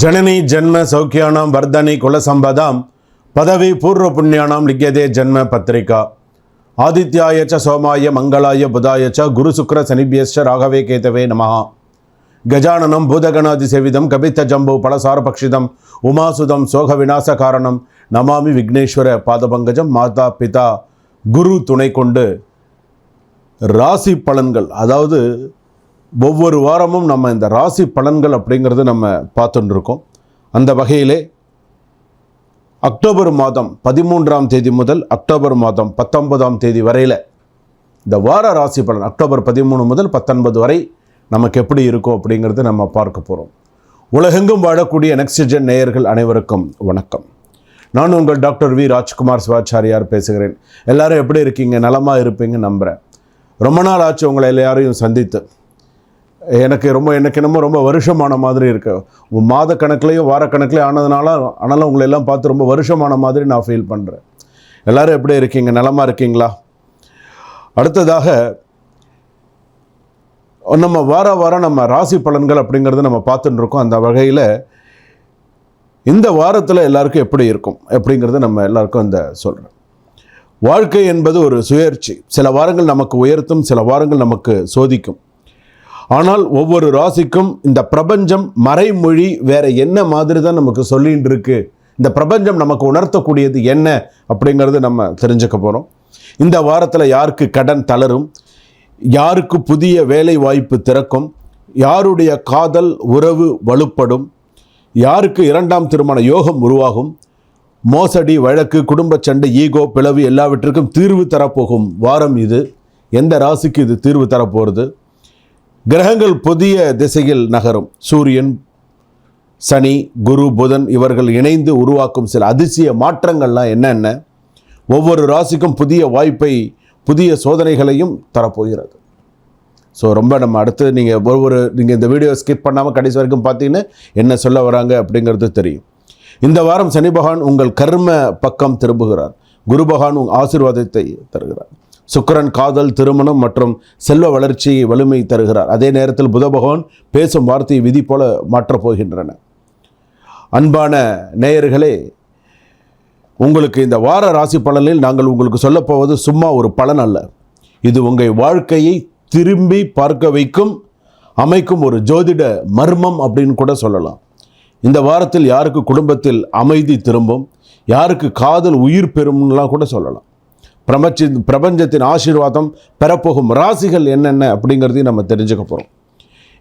ஜனனி ஜென்ம சௌக்கியானாம் வர்தனி குலசம்பதாம் பதவி பூர்வ புண்ணியானாம் லிக்கியதே ஜென்ம பத்திரிகா. ஆதித்யாயச்ச சோமாய மங்களாய புதாயச்ச குரு சுக்ர சனிபியஸ்ச ராகவே கேதவே நமஹா. கஜானனம் பூதகணாதி சேவிதம் கபித்த ஜம்பு பலசார பக்ஷிதம் உமாசுதம் சோக விநாச காரணம் நமாமி விக்னேஸ்வர பாதபங்கஜம் மாதா பிதா குரு துணை கொண்டு ராசி பலன்கள் அதாவது ஒவ்வொரு வாரமும் நம்ம இந்த ராசி பலன்கள் அப்படிங்கிறது நம்ம பார்த்துட்டு இருக்கோம் அந்த வகையிலே அக்டோபர் மாதம் பதிமூன்றாம் தேதி முதல் அக்டோபர் மாதம் பத்தொன்பதாம் தேதி வரையில் இந்த வார ராசி பலன் அக்டோபர் பதிமூணு முதல் பத்தொன்பது வரை நமக்கு எப்படி இருக்கும் அப்படிங்கிறது நம்ம பார்க்க போகிறோம் உலகெங்கும் வாழக்கூடிய நெக்ஸ்டிஜன் நேயர்கள் அனைவருக்கும் வணக்கம். நான் உங்கள் டாக்டர் வி ராஜ்குமார் சிவாச்சாரியார் பேசுகிறேன். எல்லாரும் எப்படி இருக்கீங்க? நலமாக இருப்பீங்க நம்புகிறேன் ரொம்ப நாள் ஆச்சு உங்களை எல்லாரையும் சந்தித்து. எனக்கு ரொம்ப எனக்கு என்னமோ ரொம்ப வருஷமான மாதிரி இருக்கு. மாத கணக்குலையும் வார ஆனதுனால ஆனாலும் உங்களை எல்லாம் பார்த்து ரொம்ப வருஷமான மாதிரி நான் ஃபீல் பண்ணுறேன் எல்லாரும் எப்படி இருக்கீங்க? நலமாக இருக்கீங்களா? அடுத்ததாக நம்ம வார வாரம் நம்ம ராசி பலன்கள் அப்படிங்கிறத நம்ம பார்த்துட்டு இருக்கோம். அந்த வகையில் இந்த வாரத்தில் எல்லாருக்கும் எப்படி இருக்கும்? அப்படிங்கிறத நம்ம எல்லாருக்கும் இந்த சொல்கிறேன் வாழ்க்கை என்பது ஒரு சுயற்சி சில வாரங்கள் நமக்கு உயர்த்தும் சில வாரங்கள் நமக்கு சோதிக்கும். ஆனால் ஒவ்வொரு ராசிக்கும் இந்த பிரபஞ்சம் மறைமொழி வேற என்ன மாதிரி தான் நமக்கு சொல்லிட்டு இருக்கு இந்த பிரபஞ்சம் நமக்கு உணர்த்தக்கூடியது என்ன அப்படிங்கிறது நம்ம தெரிஞ்சுக்க போகிறோம் இந்த வாரத்தில் யாருக்கு கடன் தளரும்? யாருக்கு புதிய வேலை வாய்ப்பு திறக்கும்? யாருடைய காதல் உறவு வலுப்படும்? யாருக்கு இரண்டாம் திருமண யோகம் உருவாகும்? மோசடி வழக்கு குடும்ப சண்டை ஈகோ பிளவு எல்லாவற்றிற்கும் தீர்வு தரப்போகும் வாரம் இது. எந்த ராசிக்கு இது தீர்வு தரப்போகிறது கிரகங்கள் புதிய திசையில் நகரும். சூரியன் சனி குரு புதன் இவர்கள் இணைந்து உருவாக்கும் சில அதிசய மாற்றங்கள்லாம் என்னென்ன? ஒவ்வொரு ராசிக்கும் புதிய வாய்ப்பை புதிய சோதனைகளையும் தரப்போகிறது. ஸோ ரொம்ப நம்ம அடுத்து நீங்கள் ஒவ்வொரு நீங்கள் இந்த வீடியோ ஸ்கிப் பண்ணாமல் கடைசி வரைக்கும் பார்த்தீங்கன்னா என்ன சொல்ல வராங்க அப்படிங்கிறது தெரியும். இந்த வாரம் சனி பகவான் உங்கள் கர்ம பக்கம் திரும்புகிறார். குரு பகவான் உங்கள் ஆசீர்வாதத்தை தருகிறார். சுக்கரன் காதல் திருமணம் மற்றும் செல்வ வளர்ச்சியை வலிமை தருகிறார். அதே நேரத்தில் புத பகவான் பேசும் வார்த்தையை விதி போல மாற்றப் போகின்றன. அன்பான நேயர்களே உங்களுக்கு இந்த வார ராசி பலனில் நாங்கள் உங்களுக்கு சொல்லப்போவது சும்மா ஒரு பலன் அல்ல. இது உங்கள் வாழ்க்கையை திரும்பி பார்க்க வைக்கும் அமைக்கும் ஒரு ஜோதிட மர்மம் அப்படின்னு கூட சொல்லலாம். இந்த வாரத்தில் யாருக்கு குடும்பத்தில் அமைதி திரும்பும் யாருக்கு காதல் உயிர் பெறும்லாம் கூட சொல்லலாம். பிரபஞ்ச பிரபஞ்சத்தின் ஆசீர்வாதம் பெறப்போகும் ராசிகள் என்னென்ன அப்படிங்கிறதையும் நம்ம தெரிஞ்சுக்க போகிறோம்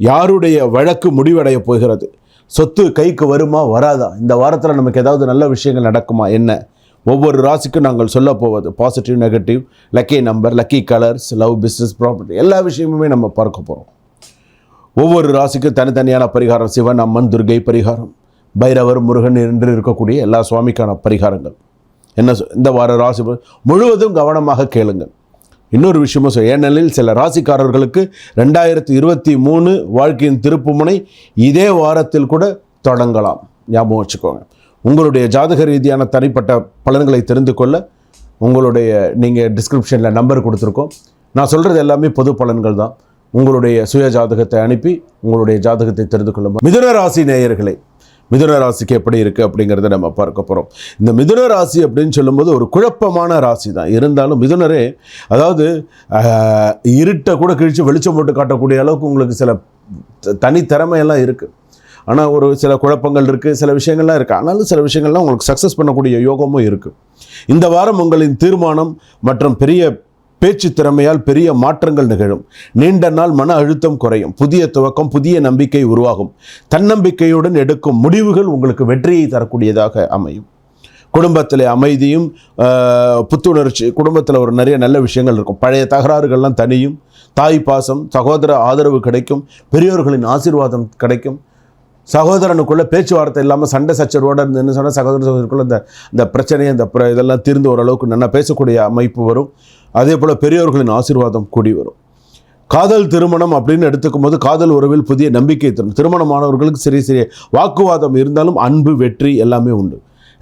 யாருடைய வழக்கு முடிவடைய போகிறது? சொத்து கைக்கு வருமா வராதா? இந்த வாரத்தில் நமக்கு ஏதாவது நல்ல விஷயங்கள் நடக்குமா? என்ன? ஒவ்வொரு ராசிக்கும் நாங்கள் சொல்ல போவது positive negative lucky number lucky colours love business property எல்லா விஷயமுமே நம்ம பார்க்க போகிறோம் ஒவ்வொரு ராசிக்கும் தனித்தனியான பரிகாரம் சிவன் அம்மன் துர்கை பரிகாரம் பைரவர் முருகன் என்று இருக்கக்கூடிய எல்லா சுவாமிக்கான பரிகாரங்கள். என்ன சொ- இந்த வார ராசி முழுவதும் கவனமாக கேளுங்கள். இன்னொரு விஷயமும் சொல் ஏனெனில் சில ராசிக்காரர்களுக்கு ரெண்டாயிரத்தி இருபத்தி மூணு வாழ்க்கையின் திருப்புமுனை இதே வாரத்தில் கூட தொடங்கலாம். ஞாபகம் வச்சுக்கோங்க. உங்களுடைய ஜாதக ரீதியான தனிப்பட்ட பலன்களை தெரிந்து கொள்ள உங்களுடைய நீங்கள் டிஸ்கிரிப்ஷனில் நம்பர் கொடுத்துருக்கோம். நான் சொல்கிறது எல்லாமே பொது பலன்கள் தான். உங்களுடைய சுய ஜாதகத்தை அனுப்பி உங்களுடைய ஜாதகத்தை தெரிந்து கொள்ளும் மிதுன ராசி நேயர்களே மிதுன ராசிக்கு எப்படி இருக்குது அப்படிங்கிறத நம்ம பார்க்க போகிறோம் இந்த மிதுன ராசி அப்படின்னு சொல்லும்போது ஒரு குழப்பமான ராசி தான். இருந்தாலும் மிதுனரே அதாவது இருட்டை கூட கிழித்து வெளிச்சம் போட்டு காட்டக்கூடிய அளவுக்கு உங்களுக்கு சில த- தனித்திறமையெல்லாம் இருக்குது ஆனால் ஒரு சில குழப்பங்கள் இருக்குது சில விஷயங்கள்லாம் இருக்குது ஆனாலும் சில விஷயங்கள்லாம் உங்களுக்கு சக்ஸஸ் பண்ணக்கூடிய யோகமும் இருக்குது இந்த வாரம் உங்களின் தீர்மானம் மற்றும் பெரிய பேச்சு திறமையால் பெரிய மாற்றங்கள் நிகழும். நீண்ட நாள் மன அழுத்தம் குறையும். புதிய துவக்கம் புதிய நம்பிக்கை உருவாகும். தன்னம்பிக்கையுடன் எடுக்கும் முடிவுகள் உங்களுக்கு வெற்றியை தரக்கூடியதாக அமையும். குடும்பத்தில் அமைதியும் புத்துணர்ச்சி குடும்பத்தில் ஒரு நிறைய நல்ல விஷயங்கள் இருக்கும். பழைய தகராறுகள்லாம் தனியும் தாய் பாசம் சகோதர ஆதரவு கிடைக்கும். பெரியோர்களின் ஆசீர்வாதம் கிடைக்கும். சகோதரனுக்குள்ளே பேச்சுவார்த்தை இல்லாமல் சண்டை சச்சரவோடு இருந்துன்னு சொன்னால் சகோதர சகோதரிக்குள்ள இந்த இந்த பிரச்சனை இந்த இதெல்லாம் தீர்ந்து ஓரளவுக்கு நல்லா பேசக்கூடிய அமைப்பு வரும். அதே போல் பெரியோர்களின் ஆசீர்வாதம் கூடி வரும். காதல் திருமணம் அப்படின்னு எடுத்துக்கும் போது காதல் உறவில் புதிய நம்பிக்கை தரும். திருமணமானவர்களுக்கு சிறிய சிறிய வாக்குவாதம் இருந்தாலும் அன்பு வெற்றி எல்லாமே உண்டு.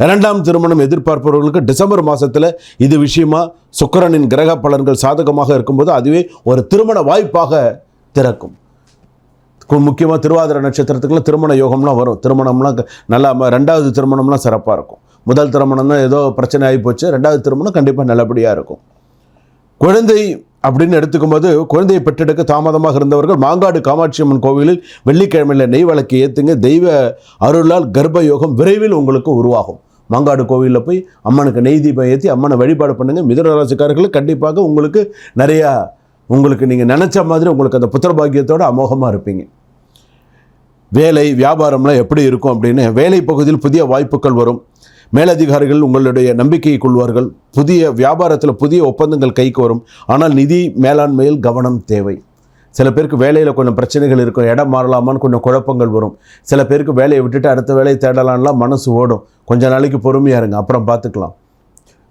இரண்டாம் திருமணம் எதிர்பார்ப்பவர்களுக்கு டிசம்பர் மாதத்தில் இது விஷயமா சுக்கரனின் கிரக பலன்கள் சாதகமாக இருக்கும்போது அதுவே ஒரு திருமண வாய்ப்பாக திறக்கும். முக்கியமாக திருவாதிர நட்சத்திரத்துக்குலாம் திருமண யோகம்லாம் வரும். திருமணம்லாம் நல்லா ரெண்டாவது திருமணம்லாம் சிறப்பாக இருக்கும். முதல் திருமணம் தான் ஏதோ பிரச்சனை ஆகி போச்சு. ரெண்டாவது திருமணம் கண்டிப்பாக நல்லபடியாக இருக்கும். குழந்தை அப்படின்னு எடுத்துக்கும்போது குழந்தையை பெற்றெடுக்க தாமதமாக இருந்தவர்கள் மாங்காடு காமாட்சி அம்மன் கோவிலில் வெள்ளிக்கிழமையில் நெய் வழக்கு ஏற்றுங்க தெய்வ அருளால் கர்ப்ப யோகம் விரைவில் உங்களுக்கு உருவாகும். மாங்காடு கோவிலில் போய் அம்மனுக்கு நெய் தீபம் ஏற்றி அம்மனை வழிபாடு பண்ணுங்கள் மிதுனராசிக்காரர்களுக்கு கண்டிப்பாக உங்களுக்கு நிறையா உங்களுக்கு நீங்கள் நினச்ச மாதிரி உங்களுக்கு அந்த புத்திரபாக்கியத்தோடு அமோகமாக இருப்பீங்க. வேலை வியாபாரம்லாம் எப்படி இருக்கும் அப்படின்னு வேலை பகுதியில் புதிய வாய்ப்புகள் வரும். மேலதிகாரிகள் உங்களுடைய நம்பிக்கையை கொள்வார்கள். புதிய வியாபாரத்தில் புதிய ஒப்பந்தங்கள் கைக்கு வரும். ஆனால் நிதி மேலாண்மையில் கவனம் தேவை. சில பேருக்கு வேலையில் கொஞ்சம் பிரச்சனைகள் இருக்கும். இடம் மாறலாமான்னு கொஞ்சம் குழப்பங்கள் வரும். சில பேருக்கு வேலையை விட்டுட்டு அடுத்த வேலையை தேடலான்லாம் மனசு ஓடும். கொஞ்ச நாளைக்கு பொறுமையாக இருங்க. அப்புறம் பார்த்துக்கலாம்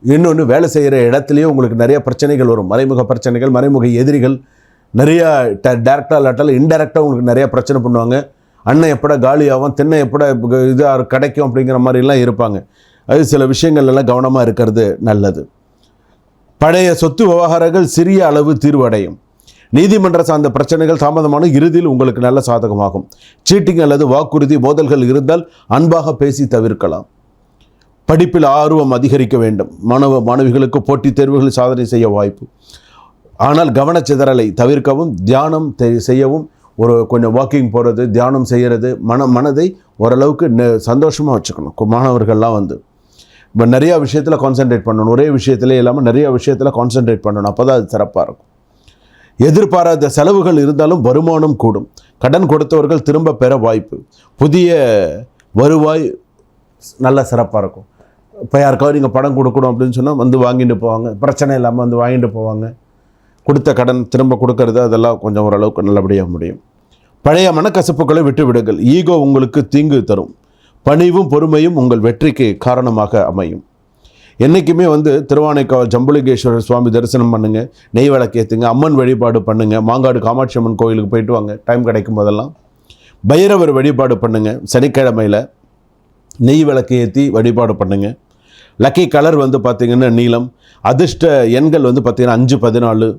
இன்னொன்று வேலை செய்கிற இடத்துலையே உங்களுக்கு நிறைய பிரச்சனைகள் வரும். மறைமுக பிரச்சனைகள் மறைமுக எதிரிகள். நிறையா ட டேரெக்டாக இல்லாட்டாலும் இன்டெரக்டாக உங்களுக்கு நிறைய பிரச்சனை பண்ணுவாங்க. அண்ணன் எப்பட காலியாகும் திண்ணை எப்பட இதாக கிடைக்கும் அப்படிங்கிற மாதிரிலாம் இருப்பாங்க. அது சில விஷயங்கள் எல்லாம் கவனமாக இருக்கிறது நல்லது. பழைய சொத்து விவகாரங்கள் சிறிய அளவு தீர்வடையும். நீதிமன்ற சார்ந்த பிரச்சனைகள் தாமதமான இறுதியில் உங்களுக்கு நல்ல சாதகமாகும். சீட்டிங் அல்லது வாக்குறுதி மோதல்கள் இருந்தால் அன்பாக பேசி தவிர்க்கலாம். படிப்பில் ஆர்வம் அதிகரிக்க வேண்டும். மாணவ மாணவிகளுக்கு போட்டித் தேர்வுகளில் சாதனை செய்ய வாய்ப்பு. ஆனால் கவனச்சிதறலை தவிர்க்கவும் தியானம் செய்யவும் ஒரு கொஞ்சம் வாக்கிங் போகிறது தியானம் செய்கிறது மன மனதை ஓரளவுக்கு நெ- வச்சுக்கணும். மாணவர்கள்லாம் வந்து. இப்போ நிறையா விஷயத்தில் கான்சென்ட்ரேட் பண்ணணும். ஒரே விஷயத்திலே இல்லாமல் நிறையா விஷயத்தில் கான்சென்ட்ரேட் பண்ணணும். அப்போ தான் அது சிறப்பாக இருக்கும். எதிர்பாராத செலவுகள் இருந்தாலும் வருமானம் கூடும். கடன் கொடுத்தவர்கள் திரும்ப பெற வாய்ப்பு. புதிய வருவாய் நல்ல சிறப்பாக இருக்கும். இப்போ யாருக்காவது நீங்கள் படம் கொடுக்கணும் அப்படின்னு சொன்னால் வந்து வாங்கிட்டு போவாங்க. பிரச்சனை இல்லாமல் வந்து வாங்கிட்டு போவாங்க. கொடுத்த கடன் திரும்ப கொடுக்கறது அதெல்லாம் கொஞ்சம் ஓரளவுக்கு நல்லபடியாக முடியும். பழைய மனக்கசப்புகளை விட்டு விடுங்கள். ஈகோ உங்களுக்கு தீங்கு தரும். பணிவும் பொறுமையும் உங்கள் வெற்றிக்கு காரணமாக அமையும். என்றைக்குமே வந்து திருவானைக்காவல் ஜம்புலிங்கேஸ்வரர் சுவாமி தரிசனம் பண்ணுங்க நெய் விளக்கு ஏற்றுங்க அம்மன் வழிபாடு பண்ணுங்க மாங்காடு காமாட்சி அம்மன் கோயிலுக்கு போயிட்டு வாங்க டைம் கிடைக்கும் போதெல்லாம். பைரவர் வழிபாடு பண்ணுங்கள் சனிக்கிழமையில் நெய் விளக்கு ஏற்றி வழிபாடு பண்ணுங்கள் லக்கி கலர் வந்து பார்த்திங்கன்னா நீலம் அதிர்ஷ்ட எண்கள் வந்து பார்த்திங்கன்னா அஞ்சு பதினாலு.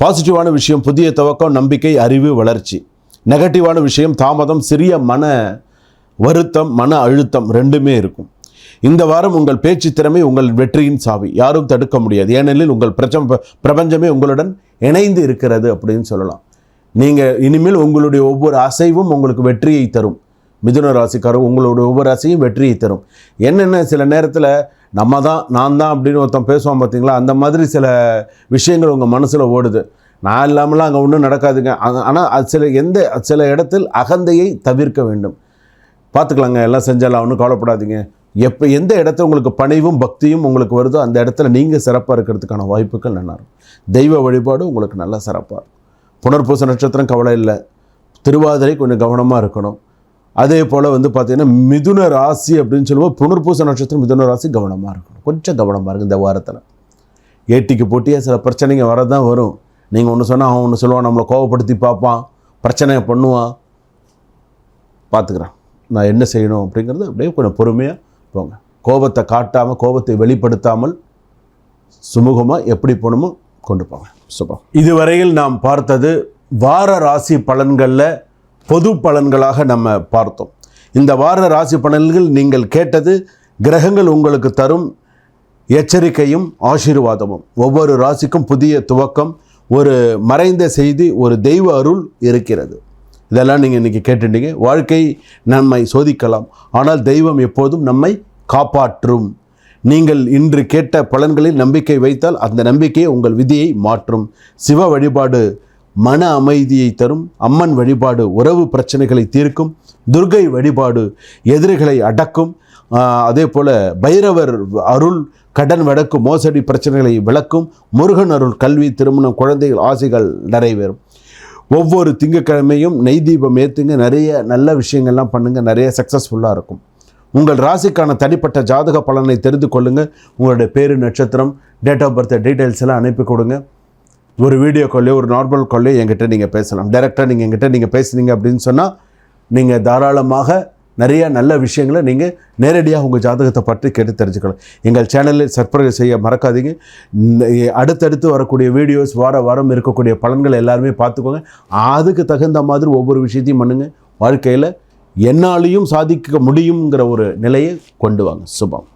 பாசிட்டிவான விஷயம் புதிய துவக்கம் நம்பிக்கை அறிவு வளர்ச்சி. நெகட்டிவான விஷயம் தாமதம் சிறிய மன வருத்தம் மன அழுத்தம் ரெண்டுமே இருக்கும். இந்த வாரம் உங்கள் பேச்சு திறமை உங்கள் வெற்றியின் சாவி. யாரும் தடுக்க முடியாது. ஏனெனில் உங்கள் பிரச்ச பிரபஞ்சமே உங்களுடன் இணைந்து இருக்கிறது அப்படின்னு சொல்லலாம். நீங்கள் இனிமேல் உங்களுடைய ஒவ்வொரு அசைவும் உங்களுக்கு வெற்றியை தரும். மிதுன ராசிக்காரர் உங்களுடைய ஒவ்வொரு அசையும் வெற்றியை தரும். என்னென்ன சில நேரத்தில் நம்ம தான் நான் தான் அப்படின்னு ஒருத்தன் பேசுவான் பார்த்தீங்களா? அந்த மாதிரி சில விஷயங்கள் உங்கள் மனசில் ஓடுது. நான் இல்லாமலாம் அங்கே ஒன்றும் நடக்காதுங்க. ஆனால் அது சில எந்த சில இடத்தில் அகந்தையை தவிர்க்க வேண்டும். பார்த்துக்கலாங்க எல்லாம் செஞ்சாலாம் ஒன்றும் கவலைப்படாதீங்க. எப்போ எந்த இடத்துல உங்களுக்கு பணிவும் பக்தியும் உங்களுக்கு வருதோ அந்த இடத்துல நீங்கள் சிறப்பாக இருக்கிறதுக்கான வாய்ப்புகள் நல்லா இருக்கும். தெய்வ வழிபாடு உங்களுக்கு நல்லா சிறப்பாக இருக்கும். புனர்பூச நட்சத்திரம் கவலை இல்லை. திருவாதிரை கொஞ்சம் கவனமாக இருக்கணும். அதே போல் வந்து பார்த்திங்கன்னா மிதுன ராசி அப்படின்னு சொல்லுவோம். புனர்பூச நட்சத்திரம் மிதுன ராசி கவனமாக இருக்கணும். கொஞ்சம் கவனமாக இருக்கும் இந்த வாரத்தில். ஏட்டிக்கு போட்டியாக சில பிரச்சனைங்க வரதான் வரும். நீங்கள் ஒன்று சொன்னால் அவன் ஒன்று சொல்லுவான் நம்மளை கோவப்படுத்தி பார்ப்பான் பிரச்சனையை பண்ணுவான். பார்த்துக்குறான். நான் என்ன செய்யணும் அப்படிங்கிறது அப்படியே கொஞ்சம் பொறுமையாக போங்க. கோபத்தை காட்டாமல் கோபத்தை வெளிப்படுத்தாமல் சுமூகமாக எப்படி போகணுமோ கொண்டு போங்க. சுபம் இதுவரையில் நாம் பார்த்தது வார ராசி பலன்களில் பொது பலன்களாக நம்ம பார்த்தோம். இந்த வார ராசி பலன்கள் நீங்கள் கேட்டது கிரகங்கள் உங்களுக்கு தரும் எச்சரிக்கையும் ஆசீர்வாதமும். ஒவ்வொரு ராசிக்கும் புதிய துவக்கம் ஒரு மறைந்த செய்தி ஒரு தெய்வ அருள் இருக்கிறது. இதெல்லாம் நீங்கள் இன்றைக்கி கேட்டுட்டீங்க. வாழ்க்கை நம்மை சோதிக்கலாம். ஆனால் தெய்வம் எப்போதும் நம்மை காப்பாற்றும். நீங்கள் இன்று கேட்ட பலன்களில் நம்பிக்கை வைத்தால் அந்த நம்பிக்கையை உங்கள் விதியை மாற்றும். சிவ வழிபாடு மன அமைதியை தரும். அம்மன் வழிபாடு உறவு பிரச்சனைகளை தீர்க்கும். துர்கை வழிபாடு எதிரிகளை அடக்கும். அதே போல் பைரவர் அருள் கடன் வடக்கு மோசடி பிரச்சனைகளை விளக்கும். முருகன் அருள் கல்வி திருமணம் குழந்தைகள் ஆசைகள் நிறைவேறும். ஒவ்வொரு திங்கட்கிழமையும் நெய் தீபம் ஏற்றுங்க நிறைய நல்ல விஷயங்கள்லாம் பண்ணுங்கள் நிறைய சக்ஸஸ்ஃபுல்லாக இருக்கும். உங்கள் ராசிக்கான தனிப்பட்ட ஜாதக பலனை தெரிந்து கொள்ளுங்கள் உங்களுடைய பேரு நட்சத்திரம் டேட் ஆஃப் பர்த் டீட்டெயில்ஸ் எல்லாம் அனுப்பி கொடுங்க. ஒரு வீடியோ கால்லையோ ஒரு நார்மல் கால்லையோ என்கிட்ட நீங்கள் பேசலாம். டைரெக்டாக நீங்கள் என்கிட்ட நீங்கள் பேசுனீங்க அப்படின்னு சொன்னால் நீங்கள் தாராளமாக நிறைய நல்ல விஷயங்களை நீங்கள் நேரடியாக உங்கள் ஜாதகத்தை பற்றி கேட்டு தெரிஞ்சுக்கலாம் எங்கள் சேனலில் சர்ப்ரைஸ் செய்ய மறக்காதீங்க. அடுத்தடுத்து வரக்கூடிய வீடியோஸ் வார வாரம் இருக்கக்கூடிய பலன்களை எல்லாருமே பார்த்துக்கோங்க. அதுக்கு தகுந்த மாதிரி ஒவ்வொரு விஷயத்தையும் பண்ணுங்கள் வாழ்க்கையில் என்னாலையும் சாதிக்க முடியுங்கிற ஒரு நிலையை கொண்டு வாங்க. சுபம்.